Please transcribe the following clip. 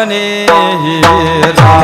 बने हिरा